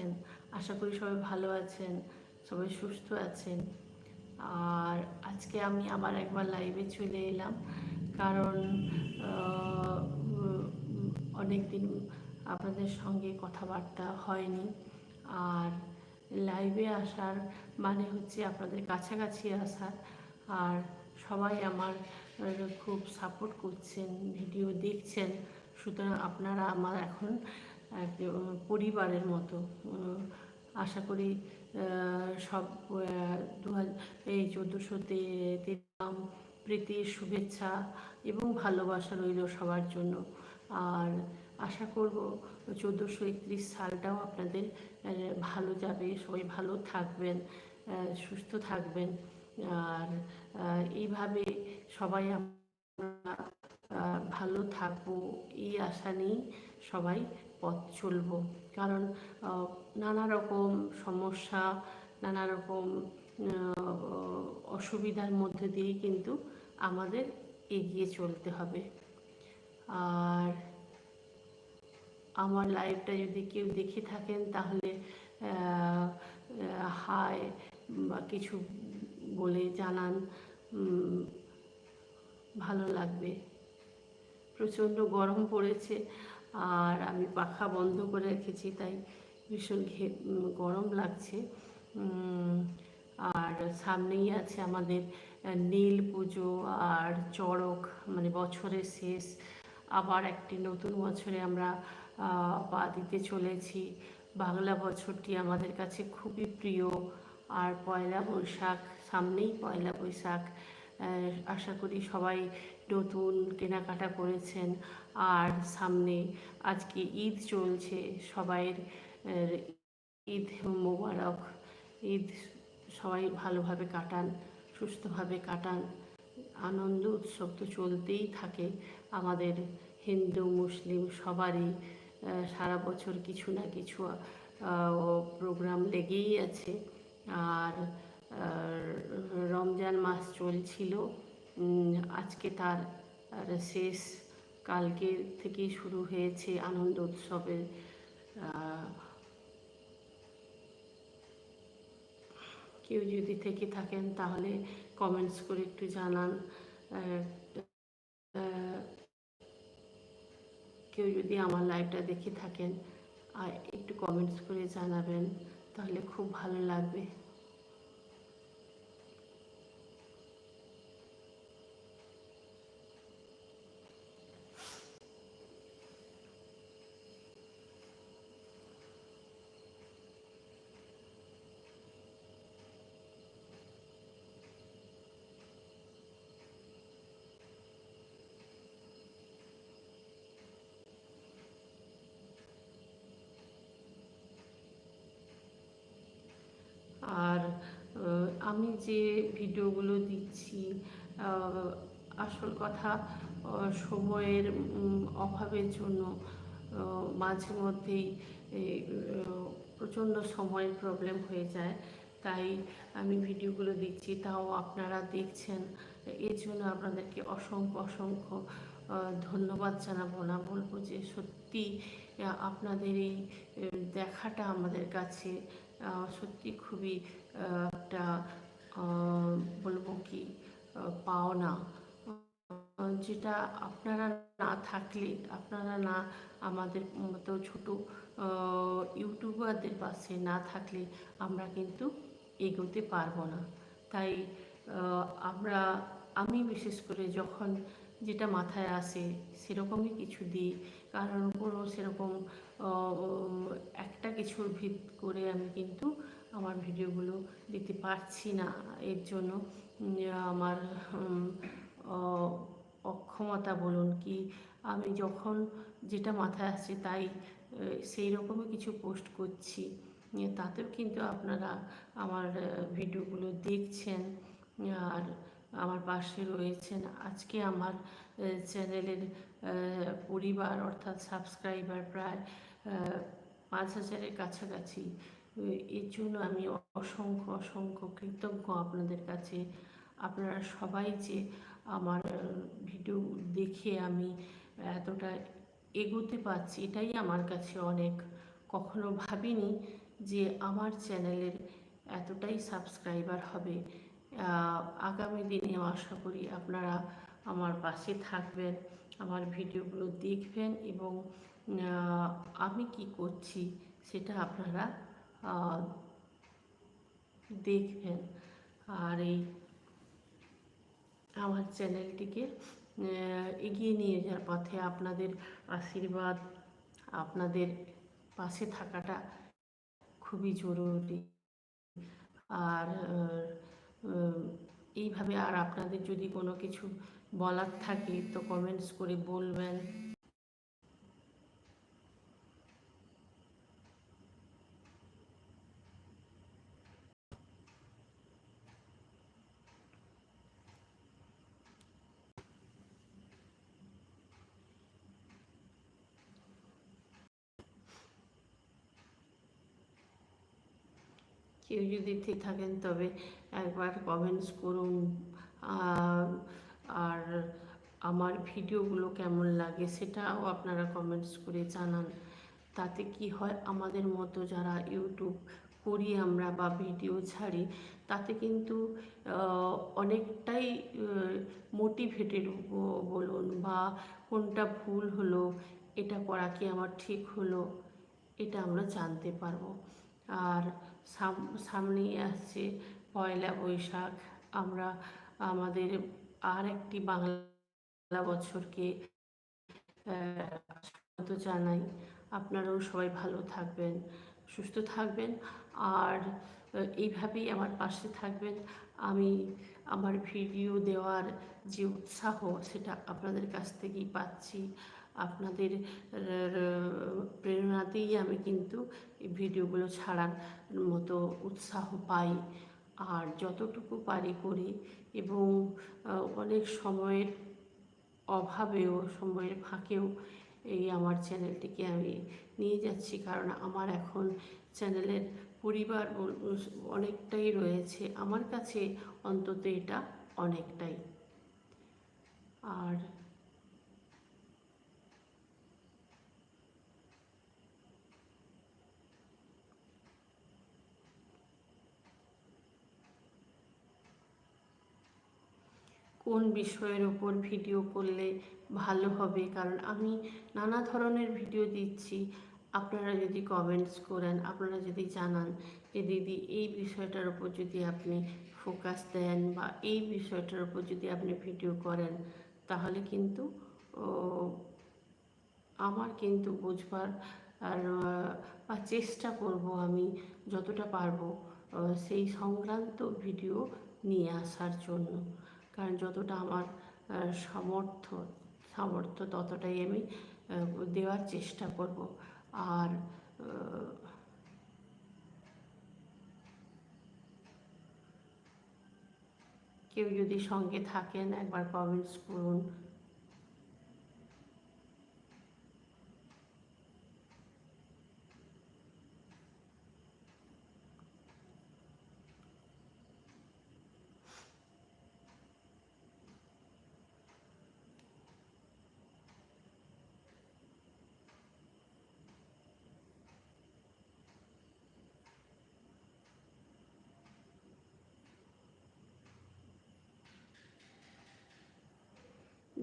আছেন। আশা করি সবাই ভালো আছেন, সবাই সুস্থ আছেন। আর আজকে আমি আবার একবার লাইভে চলে এলাম। কারণ অনেক দিন আপনাদের সঙ্গে কথাবার্তা হয়নি। আর লাইভে আসার মানে হচ্ছে আপনাদের কাছাকাছি আসার আর সবাই আমার খুব সাপোর্ট করছেন ভিডিও দেখছেন। সুতরাং আপনারা আমার এখন এক পরিবারের মতো। আশা করি সব দু হাজার এই চোদ্দোশোতে তেরাম প্রীতির শুভেচ্ছা এবং ভালোবাসা রইল সবার জন্য। আর আশা করব, চোদ্দোশো একত্রিশ সালটাও আপনাদের ভালো যাবে। সবাই ভালো থাকবেন সুস্থ থাকবেন। আর এইভাবে সবাই আমরা ভালো থাকব, এই আশা নিয়েই সবাই পথ চলবো। কারণ নানা রকম সমস্যা, নানা রকম অসুবিধার মধ্যে দিয়েই কিন্তু আমাদের এগিয়ে চলতে হবে। আর আমার লাইভটা যদি কেউ দেখে থাকেন, তাহলে হাই, বা কিছু বলে জানান ভালো লাগবে। প্রচণ্ড গরম পড়েছে। আর আমি পাখা বন্ধ করে রেখেছি, তাই ভীষণ ঘে গরম লাগছে। আর সামনেই আছে আমাদের নীল পুজো আর চড়ক মানে বছরের শেষ। আবার একটি নতুন বছরে আমরা পা দিতে চলেছি। বাংলা বছরটি আমাদের কাছে খুবই প্রিয়। আর পয়লা বৈশাখ, সামনেই পয়লা বৈশাখ আশা করি সবাই নতুন কেনাকাটা করেছেন। আর সামনে আজকে ঈদ চলছে, সবাইয়ের ঈদ মোবারক, ঈদ সবাই ভালোভাবে কাটান, সুস্থভাবে কাটান। আনন্দ উৎসব তো চলতেই থাকে। আমাদের হিন্দু, মুসলিম সবারই সারা বছর কিছু না কিছু প্রোগ্রাম লেগেই আছে। আর রমজান মাস চলছিল। আজকে তার শেষ কালকে থেকেই শুরু হয়েছে আনন্দ উৎসবের কেউ যদি থেকে থাকেন তাহলে কমেন্টস করে একটু জানান কেউ যদি আমার লাইভটা দেখে থাকেন আর একটু কমেন্টস করে জানাবেন, তাহলে খুব ভালো লাগবে আর আমি যে ভিডিওগুলো দিচ্ছি আসল কথা সময়ের অভাবের জন্য মাঝে মধ্যেই প্রচণ্ড সময়ের প্রবলেম হয়ে যায়। তাই আমি ভিডিওগুলো দিচ্ছি, তাও আপনারা দেখছেন। এর জন্য আপনাদেরকে অসংখ্য অসংখ্য ধন্যবাদ জানাব। না বলব যে সত্যি আপনাদের এই দেখাটা আমাদের কাছে সত্যি খুবই একটা বলব কি পাওনা যেটা আপনারা না থাকলে, আপনারা না আমাদের মতো ছোট ইউটিউবারদের পাশে না থাকলে আমরা কিন্তু এগোতে পারব না। তাই আমরা, আমি বিশেষ করে যখন যেটা মাথায় আসে, সেরকমই কিছু দিই। কারণ কোনো সেরকম একটা কিছুর ভিত করে আমি কিন্তু আমার ভিডিওগুলো দিতে পারছি না। এর জন্য আমার অক্ষমতা বলুন কি, আমি যখন যেটা মাথায় আসছে তাই সেই রকমই কিছু পোস্ট করছি। তাতেও কিন্তু আপনারা আমার ভিডিওগুলো দেখছেন, আর আমার পাশে রয়েছেন। আজকে আমার চ্যানেলের পরিবার অর্থাৎ সাবস্ক্রাইবার প্রায় পাঁচ হাজারের কাছাকাছি। এর জন্য আমি অসংখ্য অসংখ্য কৃতজ্ঞ আপনাদের কাছে। আপনারা সবাই যে আমার ভিডিও দেখে আমি এতটা এগোতে পারছি, এটাই আমার কাছে অনেক। কখনো ভাবিনি যে আমার চ্যানেলের এতটাই সাবস্ক্রাইবার হবে। আগামী দিনে আশা করি আপনারা আমার পাশে থাকবেন। আমার ভিডিওগুলো দেখবেন এবং আমি কি করছি সেটা আপনারা দেখবেন। আর এই আমার চ্যানেলটিকে এগিয়ে নিয়ে যাওয়ার পথে আপনাদের আশীর্বাদ, আপনাদের পাশে থাকাটা খুবই জরুরি। আর এইভাবে আর আপনাদের যদি কোনো কিছু বলার থাকে তো কমেন্টস করে বলবেন। কেউ যদি থাকেন, তবে একবার কমেন্টস করুন। আর আমার ভিডিওগুলো কেমন লাগে সেটাও আপনারা কমেন্টস করে জানান। তাতে কি হয়, আমাদের মতো যারা ইউটিউব করি আমরা বা ভিডিও ছাড়ি, তাতে কিন্তু অনেকটাই মোটিভেটেড বলুন বা কোনটা ভুল হলো, এটা করা কি আমার ঠিক হলো, এটা আমরা জানতে পারব। আর সামনেই আসছে পয়লা বৈশাখ। আমরা আমাদের আর একটি বাংলা বছরকে জানাই। আপনারাও সবাই ভালো থাকবেন, সুস্থ থাকবেন। আর এইভাবেই আমার পাশে থাকবেন। আমি আমার ভিডিও দেওয়ার যে উৎসাহ, সেটা আপনাদের কাছ থেকেই পাচ্ছি। আপনাদের প্রেরণাতেই আমি কিন্তু এই ভিডিওগুলো ছাড়ার মতো উৎসাহ পাই। আর যতটুকু পারি করি এবং অনেক সময়ের অভাবেও, সময়ের ফাঁকেও এই আমার চ্যানেলটিকে আমি নিয়ে যাচ্ছি। কারণ আমার এখন চ্যানেলের পরিবার অনেকটাই রয়েছে। আমার কাছে অন্তত এটা অনেকটাই। আর কোন বিষয়ের ওপর ভিডিও করলে ভালো হবে? কারণ আমি নানা ধরনের ভিডিও দিচ্ছি। আপনারা যদি কমেন্টস করেন, আপনারা যদি জানান যে, দিদি, এই বিষয়টার ওপর যদি আপনি ফোকাস দেন বা এই বিষয়টার ওপর যদি আপনি ভিডিও করেন, তাহলে কিন্তু আমার কিন্তু বুঝবার আর, বা চেষ্টা করব আমি যতটা পারব সেই সংক্রান্ত ভিডিও নিয়ে আসার জন্য। কারণ যতটা আমার সামর্থ্য সামর্থ্য ততটাই আমি দেওয়ার চেষ্টা করব। আর কেউ যদি সঙ্গে থাকেন, একবার কমেন্টস করুন।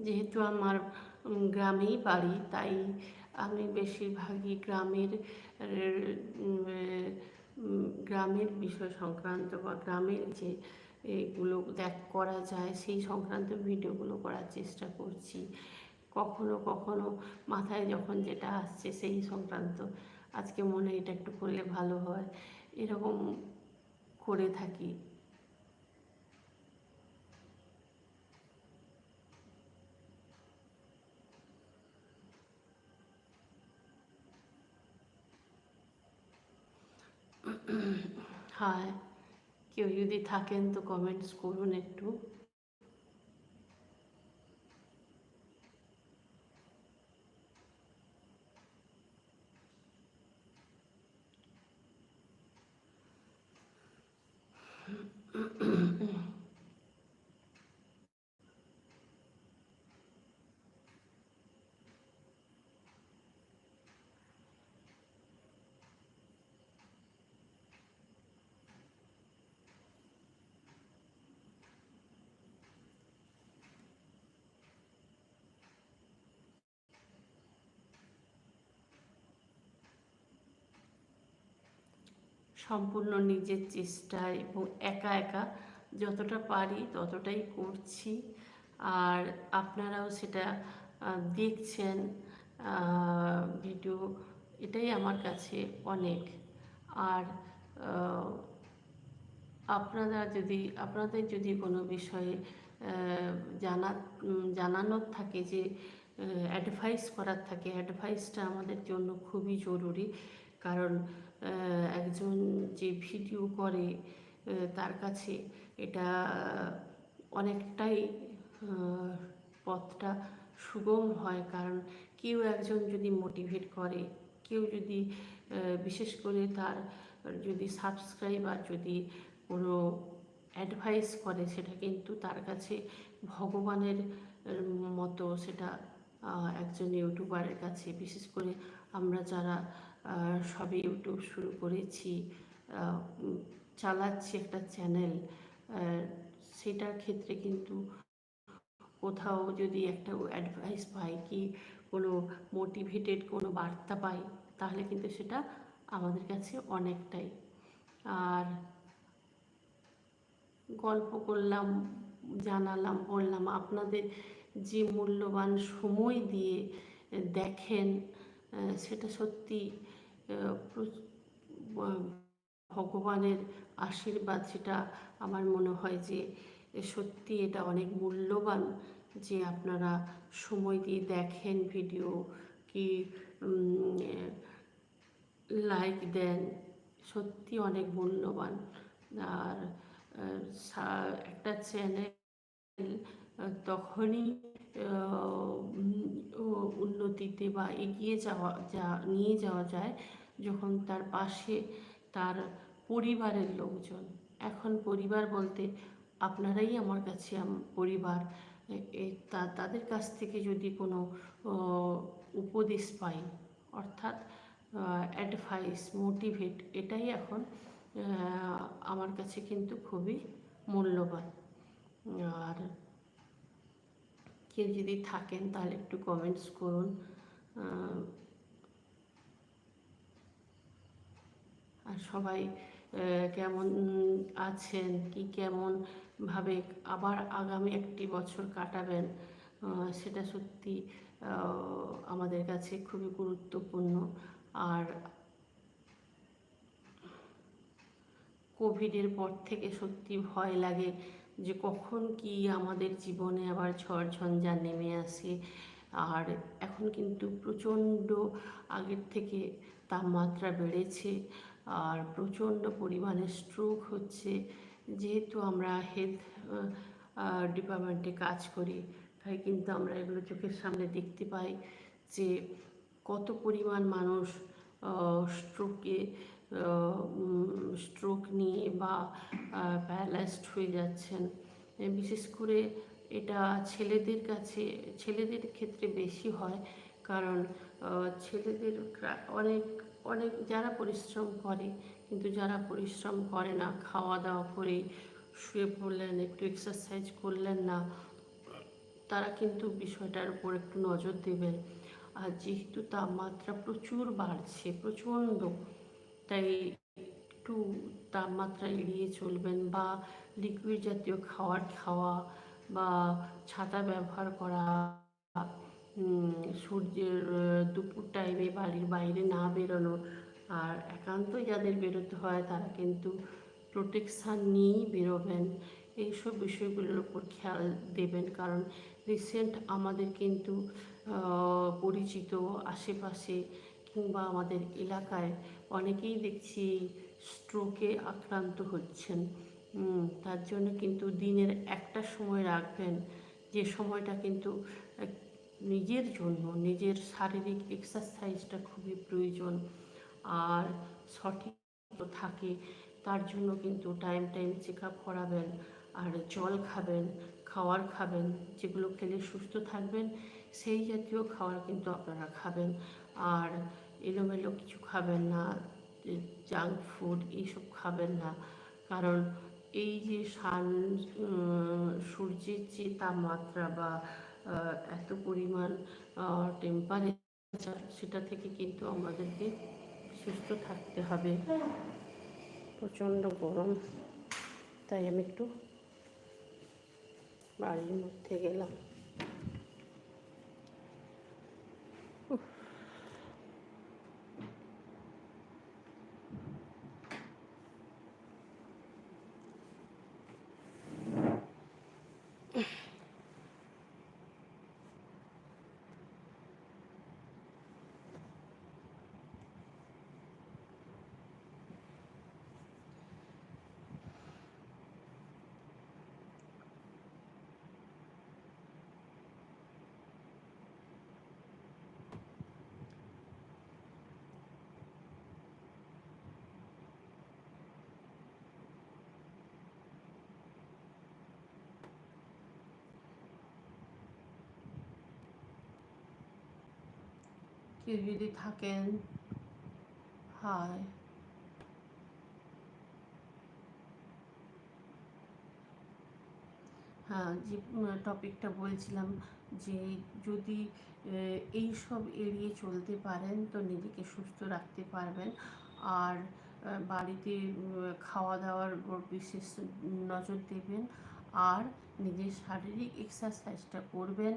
যেহেতু আমার গ্রামেই বাড়ি, তাই আমি বেশিরভাগই গ্রামের গ্রামের বিষয় সংক্রান্ত বা গ্রামের যে এগুলো দেখ, করা যায়, সেই সংক্রান্ত ভিডিওগুলো করার চেষ্টা করছি। কখনো কখনো মাথায় যখন যেটা আসছে সেই সংক্রান্ত, আজকে মনে এটা একটু করলে ভালো হয়, এরকম করে থাকি। হ্যাঁ কেউ যদি থাকেন তো কমেন্টস করুন একটু সম্পূর্ণ নিজের চেষ্টায় এবং একা একা যতটা পারি ততটাই করছি। আর আপনারাও সেটা দেখছেন ভিডিও, এটাই আমার কাছে অনেক। আর আপনারা যদি, আপনাদের যদি কোনো বিষয়ে জানা জানানোর থাকে যে অ্যাডভাইস করার থাকে অ্যাডভাইসটা আমাদের জন্য খুবই জরুরি। কারণ একজন যে ভিডিও করে তার কাছে এটা অনেকটাই পথটা সুগম হয়। কারণ কেউ একজন যদি মোটিভেট করে, কেউ যদি বিশেষ করে তার যদি সাবস্ক্রাইবার যদি কোনো অ্যাডভাইস করে, সেটা কিন্তু তার কাছে ভগবানের মতো সেটা একজন ইউটিউবারের কাছে। বিশেষ করে আমরা যারা সবে ইউটিউব শুরু করেছি চালাচ্ছি একটা চ্যানেল সেটার ক্ষেত্রে কিন্তু কোথাও যদি একটা অ্যাডভাইস পাই কি কোনো মোটিভেটেড কোনো বার্তা পাই, তাহলে কিন্তু সেটা আমাদের কাছে অনেকটাই। আর গল্প করলাম, জানালাম, বললাম আপনাদের যে মূল্যবান সময় দিয়ে দেখেন সেটা সত্যি ভগবানের আশীর্বাদ সেটা আমার মনে হয় যে সত্যি এটা অনেক মূল্যবান যে আপনারা সময় দিয়ে দেখেন ভিডিও কি লাইক দেন, সত্যি অনেক মূল্যবান। আর একটা চ্যানেল তখনই উন্নতিতে বা এগিয়ে যাওয়া, যা, নিয়ে যাওয়া যায় যখন তার পাশে তার পরিবারের লোকজন। এখন পরিবার বলতে আপনারাই আমার কাছে পরিবার। তাদের কাছ থেকে যদি কোনো উপদেশ পাই, অর্থাৎ অ্যাডভাইস মোটিভেট এটাই এখন আমার কাছে কিন্তু খুবই মূল্যবান। আর কেউ যদি থাকেন তাহলে একটু কমেন্টস করুন। আর সবাই কেমন আছেন? কি কেমন ভাবে আবার আগামী একটি বছর কাটাবেন? সেটা সত্যি আমাদের কাছে খুবই গুরুত্বপূর্ণ। আর কোভিডের পর থেকে সত্যি ভয় লাগে যে কখন কি আমাদের জীবনে আবার ঝড় ঝঞ্ঝা নেমে আসে। আর এখন কিন্তু প্রচণ্ড আগের থেকে তাপমাত্রা বেড়েছে। আর প্রচণ্ড পরিমাণে স্ট্রোক হচ্ছে। যেহেতু আমরা হেলথ ডিপার্টমেন্টে কাজ করি, তাই কিন্তু আমরা এগুলো চোখের সামনে দেখতে পাই যে কত পরিমাণ মানুষ স্ট্রোকে স্ট্রোক নিয়ে বা প্যারালাইজড হয়ে যাচ্ছেন। বিশেষ করে এটা ছেলেদের কাছে, ছেলেদের ক্ষেত্রে বেশি হয়। কারণ ছেলেদের অনেক অনেক যারা পরিশ্রম করে, কিন্তু যারা পরিশ্রম করে না খাওয়া দাওয়া করে শুয়ে পড়লেন, একটু এক্সারসাইজ করলেন না, তারা কিন্তু বিষয়টার উপর একটু নজর দেবেন। আর যেহেতু তাপমাত্রা প্রচুর বাড়ছে, প্রচণ্ড, তাই একটু তাপমাত্রা এড়িয়ে চলবেন বা লিকুইড জাতীয় খাবার খাওয়া বা ছাতা ব্যবহার করা সূর্যের দুপুর টাইমে বাড়ির বাইরে না বেরোনো আর একান্ত যাদের বেরোতে হয় তারা কিন্তু প্রোটেকশান নিয়েই বেরোবেন। এইসব বিষয়গুলোর উপর খেয়াল দেবেন কারণ রিসেন্ট আমাদের কিন্তু পরিচিত আশেপাশে কিংবা আমাদের এলাকায় অনেকেই দেখছি স্ট্রোকে আক্রান্ত হচ্ছেন। তার জন্য কিন্তু দিনের একটা সময় রাখবেন। যে সময়টা কিন্তু নিজের জন্য, নিজের শারীরিক এক্সারসাইজটা খুবই প্রয়োজন। আর সঠিক থাকে, তার জন্য কিন্তু টাইম টাইম চেক আপ করাবেন। আর জল খাবেন, খাওয়ার খাবেন, যেগুলো খেলে সুস্থ থাকবেন, সেই জাতীয় খাবার কিন্তু আপনারা খাবেন। আর এলোমেলো কিছু খাবেন না জাঙ্ক ফুড এইসব খাবেন না। কারণ এই যে সান সূর্যের যে তাপমাত্রা বা এত পরিমাণ টেম্পারেচার সেটা থেকে কিন্তু আমাদেরকে সুস্থ থাকতে হবে। প্রচণ্ড গরম, তাই আমি একটু বাড়ির মধ্যে গেলাম। কেউ যদি থাকেন হায় হ্যাঁ যে টপিকটা বলছিলাম যে, যদি এই সব এড়িয়ে চলতে পারেন, তো নিজেকে সুস্থ রাখতে পারবেন। আর বাড়িতে খাওয়া দাওয়ার উপর বিশেষ নজর দেবেন। আর নিজের শারীরিক এক্সারসাইজটা করবেন।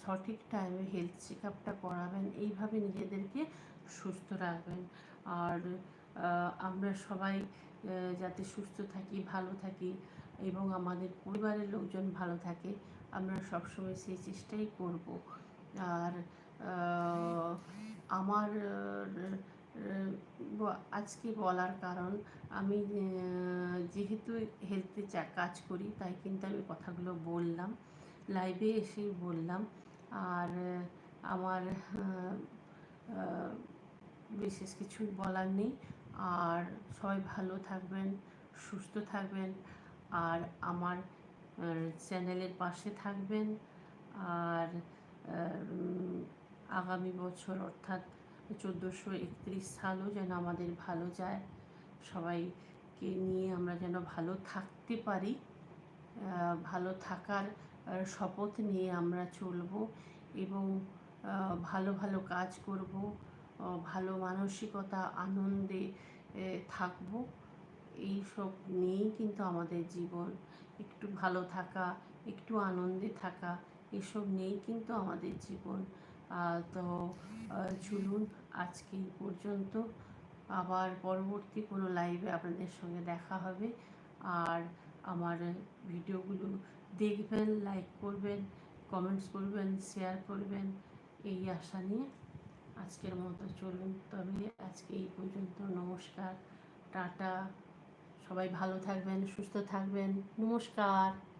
সঠিক টাইমে হেলথ চেক আপটা করাবেন। এইভাবে নিজেদেরকে সুস্থ রাখবেন। আর আমরা সবাই যাতে সুস্থ থাকি, ভালো থাকি এবং আমাদের পরিবারের লোকজন ভালো থাকে, আমরা সবসময় সেই চেষ্টাই করব। আর আমার আজকে বলার কারণ, আমি যেহেতু হেলথে কাজ করি, তাই কিন্তু আমি কথাগুলো বললাম। লাইভে এসেই বললাম আর আমার বিশেষ কিছু বলার নেই। আর সবাই ভালো থাকবেন, সুস্থ থাকবেন। আর আমার চ্যানেলের পাশে থাকবেন। আর আগামী বছর অর্থাৎ চোদ্দোশো একত্রিশ সালও যেন আমাদের ভালো যায়। সবাইকে নিয়ে আমরা যেন ভালো থাকতে পারি। ভালো থাকার শপথ নিয়ে আমরা চলব এবং ভালো ভালো কাজ করব ভালো মানসিকতা, আনন্দে থাকব। এই সব নিয়েই কিন্তু আমাদের জীবন। একটু ভালো থাকা, একটু আনন্দে থাকা, এসব নিয়েই কিন্তু আমাদের জীবন। তো চলুন আজকে এই পর্যন্ত। আবার পরবর্তী কোনো লাইভে আপনাদের সঙ্গে দেখা হবে। আর আমার ভিডিওগুলো দেখবেন লাইক করবেন কমেন্টস করবেন শেয়ার করবেন, এই আশা নিয়ে আজকের মতো চলুন। তবে আজকে এই পর্যন্ত, নমস্কার, টাটা, সবাই ভালো থাকবেন, সুস্থ থাকবেন, নমস্কার।